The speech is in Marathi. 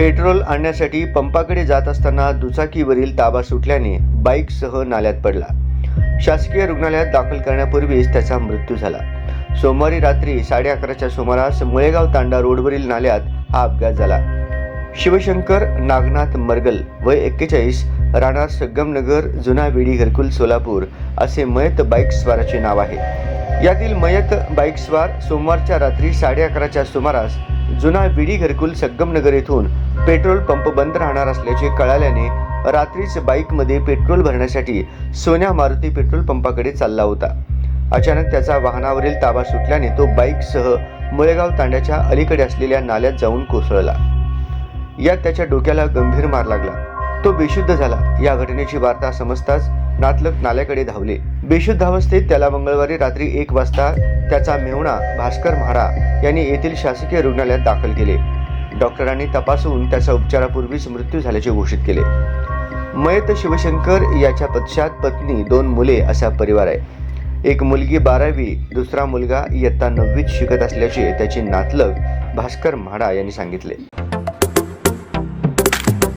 पेट्रोल आणण्यासाठी पंपाकडे जात असताना दुचाकीवरील ताबा सुटल्याने बाईकसह नाल्यात पडला. शासकीय रुग्णालयात दाखल करण्यापूर्वीच त्याचा मृत्यू झाला. सोमवारी रात्री साडे अकराच्या सुमारास मुळेगाव तांडा रोडवरील नाल्यात हा अपघात झाला. शिवशंकर नागनाथ मरगल वय एक्केचाळीस राहणार संगमनगर जुना वेडी घरकुल सोलापूर असे मयत बाईक स्वाराचे नाव आहे. यातील मयत बाईकस्वार सोमवारच्या रात्री साडे अकराच्या सुमारास जुना विडी घरकुल संगमनगर येथून पेट्रोल पंप बंद राहणार असल्याचे कळाल्याने रात्रीच बाईकमध्ये पेट्रोल भरण्यासाठी सोन्या मारुती पेट्रोल पंपाकडे चालला होता. अचानक त्याचा वाहनावरील ताबा सुटल्याने तो बाईकसह मुळेगाव तांड्याच्या अलीकडे असलेल्या नाल्यात जाऊन कोसळला. यात त्याच्या डोक्याला गंभीर मार लागला. तो बेशुद्ध झाला. या घटनेची वार्ता समजताच नातलग नाल्याकडे धावले. बेशुद्ध अवस्थेत त्याला मंगळवारी रात्री एक वाजता त्याचा मेहुणा भास्कर म्हाडा यांनी येथील शासकीय रुग्णालयात दाखल केले. डॉक्टरांनी तपासून त्याचा उपचारापूर्वीच मृत्यू झाल्याचे घोषित केले. मयत शिवशंकर याच्या पश्चात पत्नी दोन मुले असा परिवार आहे. एक मुलगी बारावी दुसरा मुलगा इयत्ता नववीत शिकत असल्याचे त्याचे नातलग भास्कर म्हाडा यांनी सांगितले.